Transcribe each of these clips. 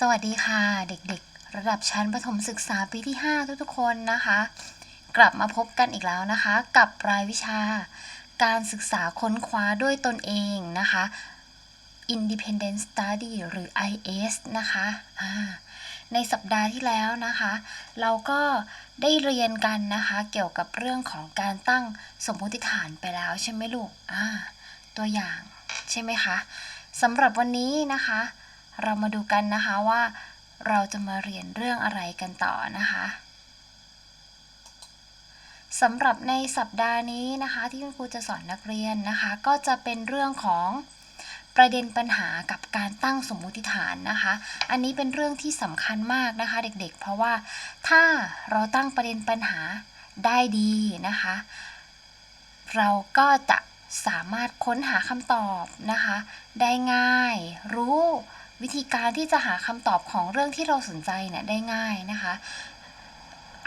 สวัสดีค่ะ เด็กๆ ระดับชั้นประถมศึกษาปีที่ 5 ทุกๆคนนะคะ กลับมาพบกันอีกแล้วนะคะ กับรายวิชา การศึกษาค้นคว้าด้วยตนเองนะคะ Independent Study หรือ IS นะคะในสัปดาห์ที่แล้วนะคะ เราก็ได้เรียนกันนะคะ เกี่ยวกับเรื่องของการตั้งสมมติฐานไปแล้วใช่ไหมลูกตัวอย่างใช่ไหมคะสำหรับวันนี้นะคะ เรามาดูกันนะคะว่า เราจะมาเรียนเรื่องอะไรกันต่อนะคะสำหรับในสัปดาห์นี้นะคะ ที่คุณครูจะสอนนักเรียนนะคะ ก็จะเป็นเรื่องของประเด็นปัญหากับการตั้งสมมุติฐานนะคะ อันนี้เป็นเรื่องที่สำคัญมากนะคะ เด็กๆ เพราะว่าถ้าเราตั้งประเด็นปัญหาได้ดีนะคะ เราก็จะสามารถค้นหาคำตอบนะคะ ได้ง่ายรู้ วิธีการที่จะหาคำตอบของเรื่องที่เราสนใจเนี่ยได้ง่ายนะคะ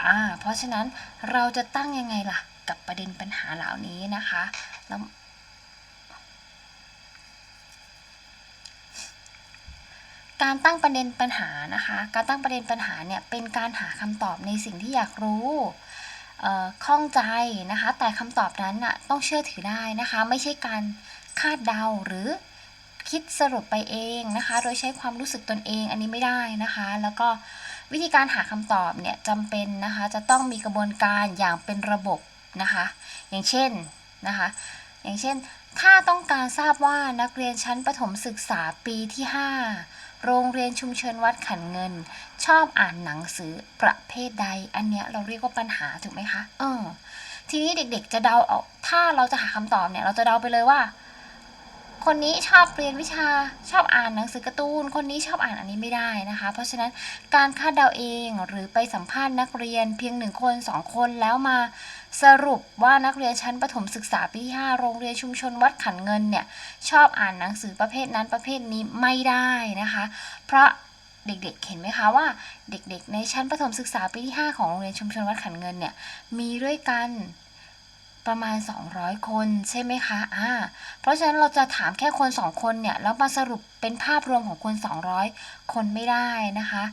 อ่าเพราะฉะนั้นเราจะตั้งยังไงล่ะกับประเด็นปัญหาเหล่านี้นะคะแล้วการตั้งประเด็นปัญหานะคะ การตั้งประเด็นปัญหาเนี่ยเป็นการหาคำตอบในสิ่งที่อยากรู้ข้องใจนะคะ แต่คำตอบนั้นน่ะต้องเชื่อถือได้นะคะ ไม่ใช่การคาดเดาหรือ คิดสรุปไปเองนะคะ โดยใช้ความรู้สึกตนเองอันนี้ไม่ได้นะคะ แล้วก็วิธีการหาคำตอบเนี่ยจำเป็นนะคะจะต้องมีกระบวนการอย่างเป็นระบบนะคะ อย่างเช่นนะคะ อย่างเช่น ถ้าต้องการทราบว่านักเรียนชั้นประถมศึกษาปีที่ 5 โรงเรียนชุมชนวัดขันเงิน ชอบอ่านหนังสือประเภทใด อันเนี้ยเราเรียกว่าปัญหาถูกไหมคะเออทีนี้เด็กๆจะเดาเอาถ้าเราจะหาคำตอบเนี่ยเราจะเดาไปเลยว่า คนนี้ชอบเรียนวิชาชอบอ่านหนังสือการ์ตูน คนนี้ชอบอ่านอันนี้ไม่ได้นะคะ เพราะฉะนั้นการคาดเดาเองหรือไปสัมภาษณ์นักเรียนเพียงหนึ่งคนสองคนแล้วมาสรุปว่านักเรียนชั้นประถมศึกษาปีที่5โรงเรียนชุมชนวัดขันเงินเนี่ยชอบอ่านหนังสือประเภทนั้นประเภทนี้ไม่ได้นะคะ เพราะเด็กๆ เห็นไหมคะว่าเด็กๆ ในชั้นประถมศึกษาปีที่ 5 ของโรงเรียนชุมชนวัดขันเงินเนี่ยมีด้วยกัน ประมาณ 200 คนใช่ไหมคะอ่าเพราะฉะนั้นเราจะถามแค่คน 2 คนเนี่ยแล้วมาสรุปเป็นภาพรวมของคน 200 คนไม่ได้นะคะ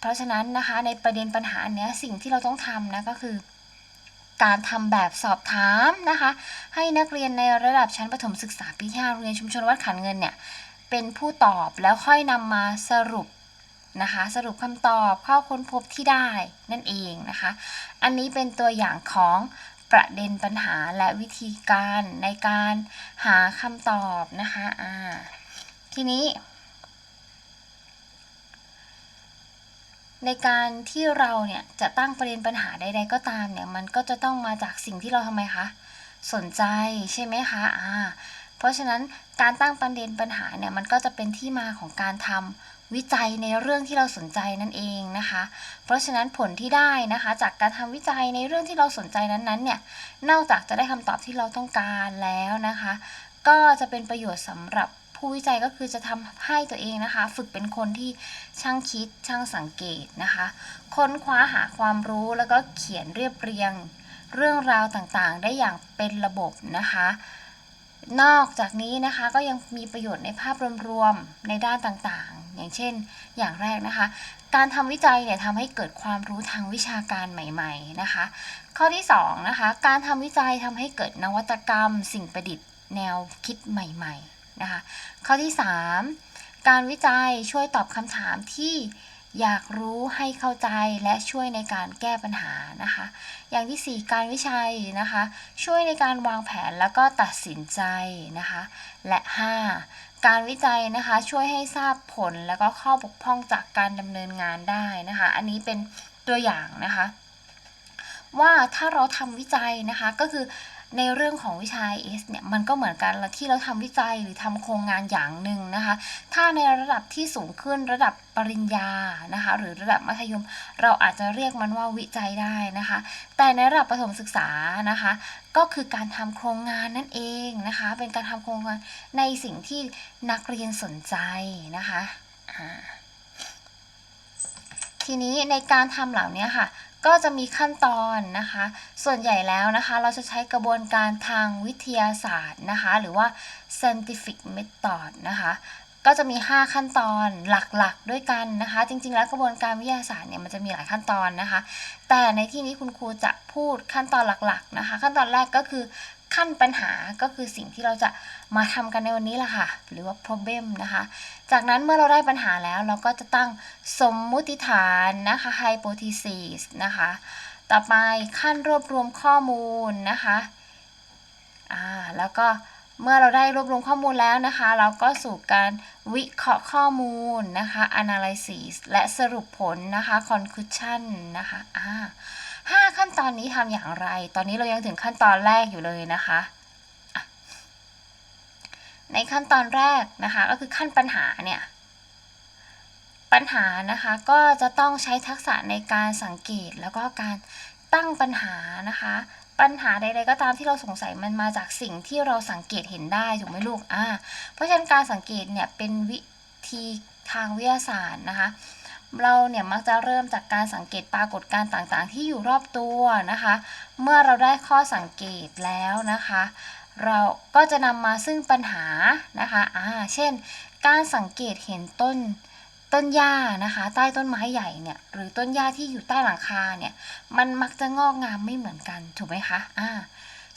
เพราะฉะนั้นนะคะในประเด็นปัญหาเนี้ยสิ่งที่เราต้องทำนะก็คือ การทำแบบสอบถามนะคะ ให้นักเรียนในระดับชั้นประถมศึกษาปีที่5โรงเรียนชุมชนวัดขันเงินเนี่ยเป็นผู้ตอบแล้วค่อยนำมาสรุปนะคะสรุปคำตอบข้อค้นพบที่ได้นั่นเองนะคะ อันนี้เป็นตัวอย่างของ ประเด็นปัญหาและวิธีการในการหาคำตอบนะคะอ่าทีนี้ ในการที่เราเนี่ยจะตั้งประเด็นปัญหาใด ๆ ก็ตามเนี่ยมันก็จะต้องมาจากสิ่งที่เราทำไมคะสนใจใช่ไหมคะอ่า เพราะฉะนั้นการตั้งประเด็นปัญหาเนี่ยมันก็จะเป็นที่มาของการทำวิจัยในเรื่องที่เราสนใจนั่นเองนะคะ เพราะฉะนั้นผลที่ได้นะคะ จากการทำวิจัยในเรื่องที่เราสนใจนั้นๆเนี่ย นอกจากจะได้คำตอบที่เราต้องการแล้วนะคะ ก็จะเป็นประโยชน์สำหรับผู้วิจัยก็คือจะทำให้ตัวเองนะคะ ฝึกเป็นคนที่ช่างคิดช่างสังเกตนะคะ ค้นคว้าหาความรู้แล้วก็เขียนเรียบเรียง เรื่องราวต่างๆ ได้อย่างเป็นระบบนะคะ นอกจากนี้นะคะก็ยังมีประโยชน์ในภาพรวมๆในด้านต่างๆ อย่างเช่น อย่างแรกนะคะ การทำวิจัยเนี่ยทำให้เกิดความรู้ทางวิชาการใหม่ ๆนะคะ ข้อที่2นะคะการทำวิจัยทำให้เกิดนวัตกรรม สิ่งประดิษฐ์แนวคิดใหม่ๆนะคะ ข้อที่ 3 การวิจัยช่วยตอบคำถามที่ อยากรู้ให้เข้าใจและช่วยในการแก้ปัญหานะคะ อย่างที่ 4 การวิจัยนะคะ ช่วยในการวางแผนแล้วก็ตัดสินใจนะคะ และ 5 การวิจัยนะคะช่วยให้ทราบผลแล้วก็ข้อบกพร่องจากการดำเนินงานได้นะคะ อันนี้เป็นตัวอย่างนะคะ ว่าถ้าเราทำวิจัยนะคะก็คือ ในเรื่องของวิชา S เนี่ยมันก็เหมือนกันล้วที่เราทำวิจัยหรือทำโครงงานอย่างหนึ่งนะคะ ถ้าในระดับที่สูงขึ้นระดับปริญญานะคะ หรือระดับมัธยม เราอาจจะเรียกมันว่าวิจัยได้นะคะ แต่ในระดับประถมศึกษานะคะ ก็คือการทำโครงงานนั่นเองนะคะ เป็นการทำโครงงานในสิ่งที่นักเรียนสนใจนะคะทีนี้ในการทำเหล่านี้ค่ะ ก็จะมีขั้นตอนนะคะ ส่วนใหญ่แล้วนะคะ เราจะใช้กระบวนการทางวิทยาศาสตร์นะคะ หรือว่า scientific method นะคะ ก็จะมี 5 ขั้นตอนหลักๆ ด้วยกันนะคะ จริง ๆ แล้วกระบวนการวิทยาศาสตร์เนี่ยมันจะมีหลายขั้นตอนนะคะ แต่ในที่นี้คุณครูจะพูดขั้นตอนหลักๆนะคะ ขั้นตอนแรกก็คือ ขั้นปัญหาก็คือสิ่งที่เราจะมาทำกันในวันนี้แหละค่ะ หรือว่า problem นะคะ จากนั้นเมื่อเราได้ปัญหาแล้วเราก็จะตั้งสมมุติฐานนะคะ hypothesis นะคะ ต่อไปขั้นรวบรวมข้อมูลนะคะอ่าแล้วก็เมื่อเราได้รวบรวมข้อมูลแล้วนะคะ เราก็สู่การวิเคราะห์ข้อมูลนะคะ analysis และสรุปผลนะคะ conclusion นะคะอ่า ห้าขั้นตอนนี้ทำอย่างไร ตอนนี้เรายังถึงขั้นตอนแรกอยู่เลยนะคะอะในขั้นตอนแรกนะคะ ก็คือขั้นปัญหาเนี่ย ปัญหานะคะก็จะต้องใช้ทักษะในการสังเกตแล้วก็การตั้งปัญหานะคะ ปัญหาใดๆก็ตามที่เราสงสัยมันมาจากสิ่งที่เราสังเกตเห็นได้ถูกไหมลูกอ่าเพราะฉะนั้นการสังเกตเนี่ยเป็นวิธีทางวิทยาศาสตร์นะคะ เราเนี่ยมักจะเริ่มจากการสังเกตปรากฏการณ์ต่างๆ ที่อยู่รอบตัวนะคะ เมื่อเราได้ข้อสังเกตแล้วนะคะ เราก็จะนำมาซึ่งปัญหานะคะอ่าเช่น การสังเกตเห็นต้นต้นหญ้านะคะ ใต้ต้นไม้ใหญ่เนี่ยหรือต้นหญ้าที่อยู่ใต้หลังคาเนี่ยมันมักจะงอกงามไม่เหมือนกันถูกไหมคะอ่า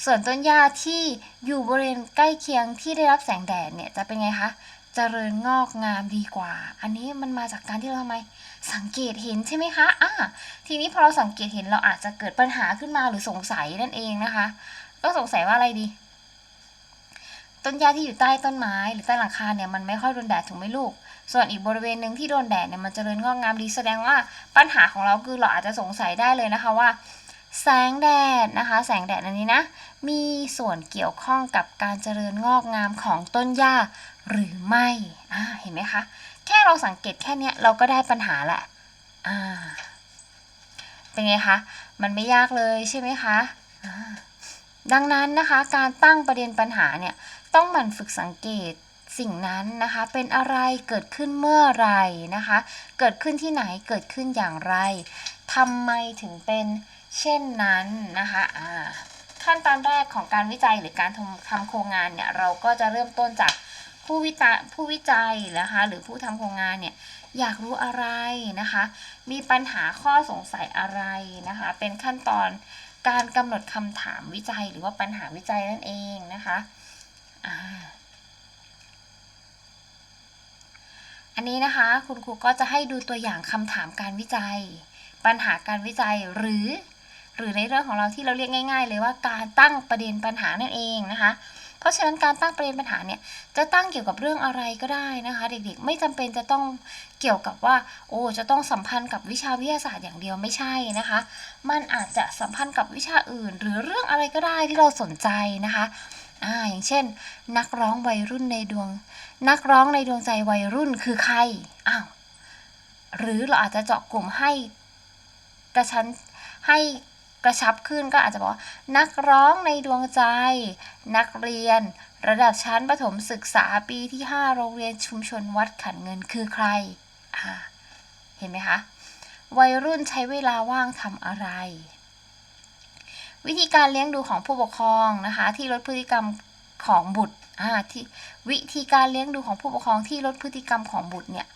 ส่วนต้นหญ้าที่อยู่บริเวณใกล้เคียงที่ได้รับแสงแดดเนี่ยจะเป็นไงคะ จริญงอกงามดีกว่า อันนี้มันมาจากการที่เราทำไมสังเกตเห็นใช่ไหมคะอ่าทีนี้พอเราสังเกตเห็นเราอาจจะเกิดปัญหาขึ้นมาหรือสงสัยนั่นเองนะคะ ก็สงสัยว่าอะไรดี ต้นหญ้าที่อยู่ใต้ต้นไม้ หรือใต้หลังคาเนี่ยมันไม่ค่อยโดนแดดถูกไหมลูก ส่วนอีกบริเวณหนึ่งที่โดนแดดเนี่ยมันจเจริญงอกงามดีแสดงว่าปัญหาของเราคือเราอาจจะสงสัยได้เลยนะคะว่า แสงแดดนะคะ แสงแดดอันนี้นะ มีส่วนเกี่ยวข้องกับการเจริญงอกงามของต้นหญ้าหรือไม่เห็นไหมคะ แค่เราสังเกตแค่นี้เราก็ได้ปัญหาละเป็นไงคะ มันไม่ยากเลยใช่ไหมคะ ดังนั้นนะคะการตั้งประเด็นปัญหาเนี่ยต้องหมั่นฝึกสังเกตสิ่งนั้นนะคะเป็นอะไรเกิดขึ้นเมื่อไรนะคะ เกิดขึ้นที่ไหนเกิดขึ้นอย่างไรทำไมถึงเป็นเช่นนั้นนะคะอ่า ขั้นตอนแรกของการวิจัยหรือการทำทำโครงงานเนี่ยเราก็จะเริ่มต้นจากผู้วิจาผู้วิจัยนะคะหรือผู้ทำโครงงานเนี่ยอยากรู้อะไรนะคะ มีปัญหาข้อสงสัยอะไรนะคะ เป็นขั้นตอนการกำหนดคำถามวิจัยหรือว่าปัญหาวิจัยนั่นเองนะคะอันนี้นะคะคุณครูก็จะให้ดูตัวอย่างคำถามการวิจัย ปัญหาการวิจัยหรือ หรือในเรื่องของเราที่เราเรียกง่าย ๆ เลยว่าการตั้งประเด็นปัญหานั่นเองนะคะ เพราะฉะนั้นการตั้งประเด็นปัญหาเนี่ยจะตั้งเกี่ยวกับเรื่องอะไรก็ได้นะคะ เด็กๆ ไม่จำเป็นจะต้องเกี่ยวกับว่า โอ้จะต้องสัมพันธ์กับวิชาวิทยาศาสตร์อย่างเดียวไม่ใช่นะคะ มันอาจจะสัมพันธ์กับวิชาอื่น หรือเรื่องอะไรก็ได้ที่เราสนใจนะคะอ่าอย่างเช่น นักร้องวัยรุ่นในดวง นักร้องในดวงใจวัยรุ่นคือใครอ้าวหรือเราอาจจะเจาะกลุ่มให้กระชั้นให้ กระชับขึ้นก็อาจจะบอกนักร้องในดวงใจ นักเรียน ระดับชั้นประถมศึกษาปีที่ 5 โรงเรียนชุมชนวัดขันเงินคือใคร เห็นไหมคะ วัยรุ่นใช้เวลาว่างทำอะไร วิธีการเลี้ยงดูของผู้ปกครองนะคะ ที่ลดพฤติกรรมของบุตรอ่าที่วิธีการเลี้ยงดูของผู้ปกครองที่ลดพฤติกรรมของบุตรเนี่ย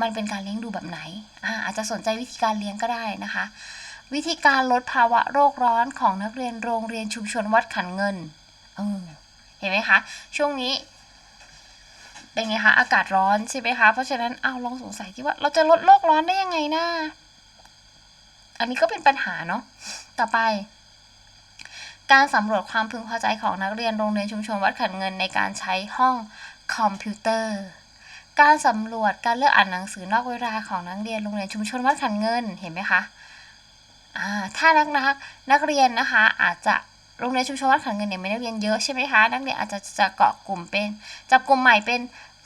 มันเป็นการเลี้ยงดูแบบไหนอาอาจจะสนใจวิธีการเลี้ยงก็ได้นะคะ วิธีการลดภาวะโรคร้อนของนักเรียนโรงเรียนชุมชนวัดขันเงินเห็นไหมคะ ช่วงนี้เป็นไงคะอากาศร้อนใช่ไหมคะ เพราะฉะนั้นเอาลองสงสัยที่ว่าเราจะลดโลกร้อนได้ยังไงนะอันนี้ก็เป็นปัญหาเนาะต่อไป การสำรวจความพึงพอใจของนักเรียนโรงเรียนชุมชนวัดขันเงินในการใช้ห้องคอมพิวเตอร์ การสำรวจการเลือกอ่านหนังสือนอกเวลาของนักเรียนโรงเรียนชุมชนวัดขันเงินเห็นไหมคะ ถ้านักนักนักเรียนนะคะ อาจจะโรงเรียนชุมชนวัดขันเงินเนี่ยมีนักเรียนเยอะใช่ไหมคะนักเรียนอาจจะจะเกาะกลุ่มเป็นจับกลุ่มใหม่เป็น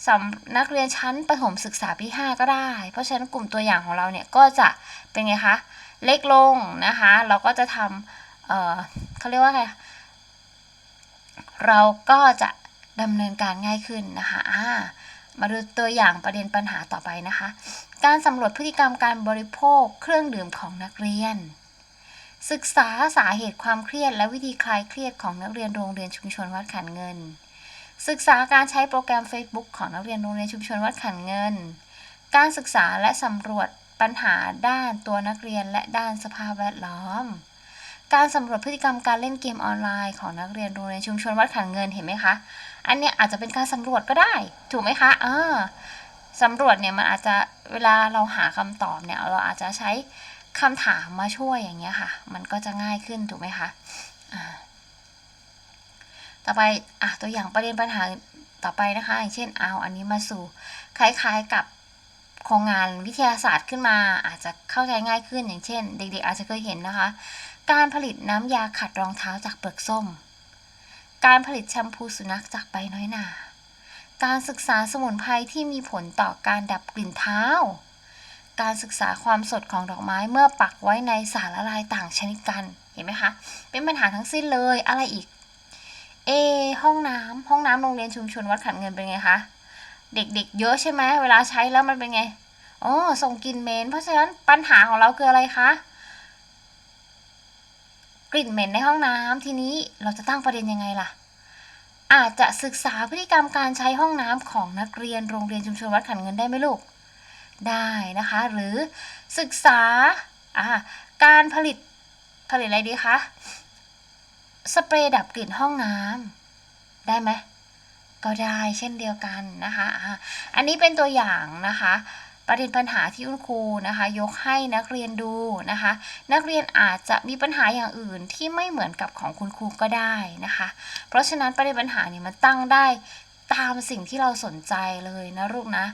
สำนักเรียนชั้นประถมศึกษาปี5ก็ได้ เพราะฉะนั้นกลุ่มตัวอย่างของเราเนี่ยก็จะเป็นไงคะเล็กลงนะคะ เราก็จะทำเออเขาเรียกว่าไงเราก็จะดำเนินการง่ายขึ้นนะคะอ่า มาดูตัวอย่างประเด็นปัญหาต่อไปนะคะ การสำรวจพฤติกรรมการบริโภคเครื่องดื่มของนักเรียน ศึกษาสาเหตุความเครียด และวิธีคลายเครียดของนักเรียนโรงเรียนชุมชนวัดขันเงิน ศึกษาการใช้โปรแกรม Facebook ของนักเรียนโรงเรียนชุมชนวัดขันเงิน การศึกษาและสำรวจปัญหาด้านตัวนักเรียนและด้านสภาพแวดล้อม การสำรวจพฤติกรรมการเล่นเกมออนไลน์ของนักเรียนโรงเรียนชุมชนวัดขันเงินเห็นไหมคะ อันเนี้ยอาจจะเป็นการสำรวจก็ได้ ถูกไหมคะเออสำรวจเนี่ยมันอาจจะเวลาเราหาคำตอบเนี่ยเราอาจจะใช้คำถามมาช่วยอย่างเงี้ยค่ะ มันก็จะง่ายขึ้นถูกไหมคะต่อไปอะตัวอย่างประเด็นปัญหาต่อไปนะคะอย่างเช่นเอาอันนี้มาสู่คล้าย ๆกับโครงงานวิทยาศาสตร์ขึ้นมา อาจจะเข้าใจง่ายขึ้นอย่างเช่น เด็กๆอาจจะเคยเห็นนะคะ การผลิตน้ำยาขัดรองเท้าจากเปลือกส้ม การผลิตแชมพูสุนัขจากใบน้อยหนา การศึกษาสมุนไพรที่มีผลต่อการดับกลิ่นเท้า การศึกษาความสดของดอกไม้เมื่อปักไว้ในสารละลายต่างชนิดกัน เห็นไหมคะ เป็นปัญหาทั้งสิ้นเลย อะไรอีก เอ ห้องน้ำห้องน้ำโรงเรียนชุมชนวัดขันเงินเป็นไงคะ เด็กๆ เยอะใช่ไหม เวลาใช้แล้วมันเป็นไง อ๋อ ส่งกลิ่นเหม็น เพราะฉะนั้นปัญหาของเราคืออะไรคะ กลิ่นเหม็นในห้องน้ำทีนี้เราจะตั้งประเด็นยังไงล่ะ อาจจะศึกษาพฤติกรรมการใช้ห้องน้ำของนักเรียนโรงเรียนชุมชนวัดขันเงินได้ไหมลูก ได้นะคะ หรือศึกษาการผลิตผลิตอะไรดีคะสเปรย์ดับกลิ่นห้องน้ำได้ไหมก็ได้เช่นเดียวกันนะคะ อันนี้เป็นตัวอย่างนะคะ ประเด็นปัญหาที่คุณครูนะคะ ยกให้นักเรียนดูนะคะ นักเรียนอาจจะมีปัญหาอย่างอื่นที่ไม่เหมือนกับของคุณครูก็ได้นะคะ เพราะฉะนั้นประเด็นปัญหาเนี่ยมันตั้งได้ตามสิ่งที่เราสนใจเลยนะลูกนะ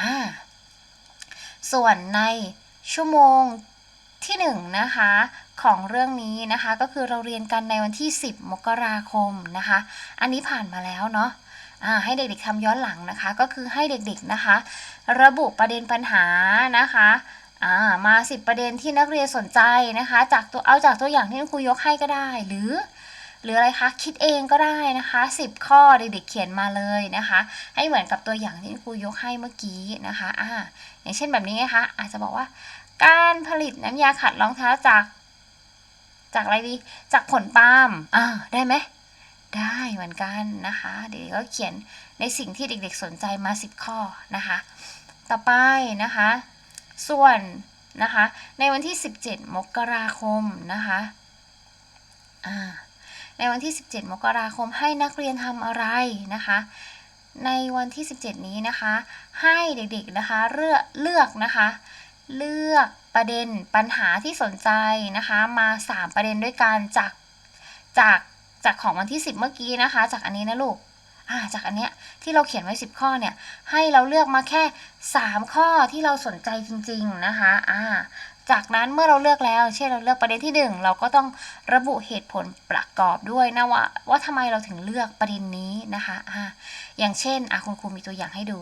อ่าส่วนในชั่วโมงที่หนึ่งนะคะของเรื่องนี้นะคะ ก็คือเราเรียนกันในวันที่ 10 มกราคมนะคะ อันนี้ผ่านมาแล้วเนาะ ให้เด็กๆทำย้อนหลังนะคะ ก็คือให้เด็กๆนะคะ ระบุประเด็นปัญหานะคะามา 10 ประเด็นที่นักเรียนสนใจนะคะ จากตัวเอาจากตัวอย่างที่คุณครูยกให้ก็ได้ หรือ หรืออะไรคะคิดเองก็ได้นะคะ 10 ข้อเด็กๆเขียนมาเลยนะคะ ให้เหมือนกับตัวอย่างที่คุณครูยกให้เมื่อกี้นะคะอ่าอย่างเช่นแบบนี้นะคะอาจจะบอกว่า การผลิตน้ำยาขัดรองเท้าจาก จากอะไรดีจากผลปาล์มอ่าได้ไหม ได้เหมือนกันนะคะ เด็กๆก็เขียนในสิ่งที่เด็กๆสนใจมา 10 ข้อนะคะ ต่อไปนะคะ ส่วนนะคะ ในวันที่ 17 มกราคมนะคะในวันที่ 17 มกราคมให้นักเรียนทำอะไรนะคะ ในวันที่ 17 นี้นะคะ ให้เด็กๆนะคะเลือกเลือกนะคะ เลือกประเด็นปัญหาที่สนใจนะคะ มา 3 ประเด็นด้วยกันจากจาก จากของวันที่ 10 เมื่อกี้นะคะ จากอันนี้นะลูกาจากอันเนี้ยที่เราเขียนไว้ 10 ข้อเนี่ย ให้เราเลือกมาแค่ 3 ข้อที่เราสนใจจริง ๆนะคะอ่าจากนั้นเมื่อเราเลือกแล้ว เช่นเราเลือกประเด็นที่ 1 เราก็ต้องระบุเหตุผลประกอบด้วยนะว่าว่าทำไมเราถึงเลือกประเด็นนี้นะคะอ่าอย่างเช่นอะคุณครูมีตัวอย่างให้ดู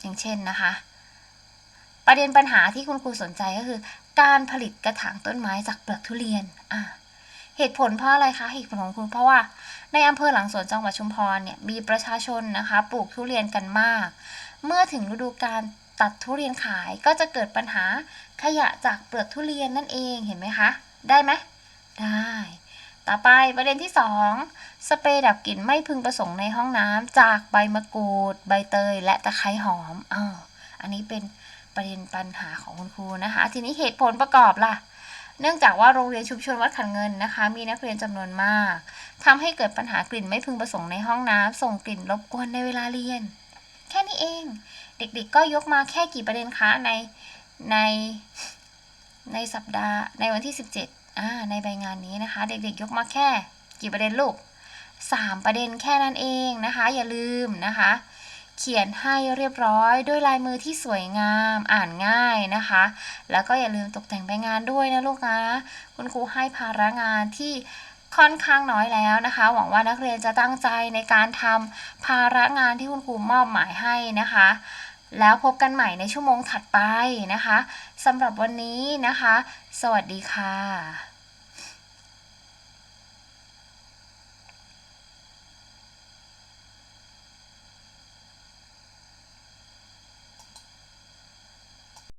อย่างเช่นนะคะ ประเด็นปัญหาที่คุณครูสนใจก็คือ การผลิตกระถางต้นไม้จากเปลือกทุเรียนอ่าเหตุผลเพราะอะไรคะเหตุผลของคุณเพราะว่าในอำเภอหลังสวนจังหวัดชุมพรเนี่ยมีประชาชนนะคะปลูกทุเรียนกันมาก เมื่อถึงฤดูการตัดทุเรียนขายก็จะเกิดปัญหาขยะจากเปลือกทุเรียนนั่นเองเห็นไหมคะได้ไหมได้ ต่อไปประเด็นที่ 2 สเปรย์ดับกลิ่นไม่พึงประสงค์ในห้องน้ำจากใบมะกรูด ใบเตย และตะไคร้หอมอ่าอันนี้เป็น ประเด็นปัญหาของคุณครูนะคะ ทีนี้เหตุผลประกอบล่ะ เนื่องจากว่าโรงเรียนชุมชนวัดขันเงินนะคะ มีนักเรียนจำนวนมากทำให้เกิดปัญหากลิ่นไม่พึงประสงค์ในห้องน้ำส่งกลิ่นรบกวนในเวลาเรียน แค่นี้เอง เด็กๆก็ยกมาแค่กี่ประเด็นคะในในในสัปดาห์ในวันที่ 17อ่าในใบงานนี้นะคะ เด็กๆยกมาแค่กี่ประเด็นลูก3 ประเด็นแค่นั้นเองนะคะ อย่าลืมนะคะ เขียนให้เรียบร้อยด้วยลายมือที่สวยงามอ่านง่ายนะคะ แล้วก็อย่าลืมตกแต่งใบงานด้วยนะลูกนะ คุณครูให้ภาระงานที่ค่อนข้างน้อยแล้วนะคะ หวังว่านักเรียนจะตั้งใจในการทำภาระงานที่คุณครูมอบหมายให้นะคะ แล้วพบกันใหม่ในชั่วโมงถัดไปนะคะสำหรับวันนี้นะคะ สวัสดีค่ะ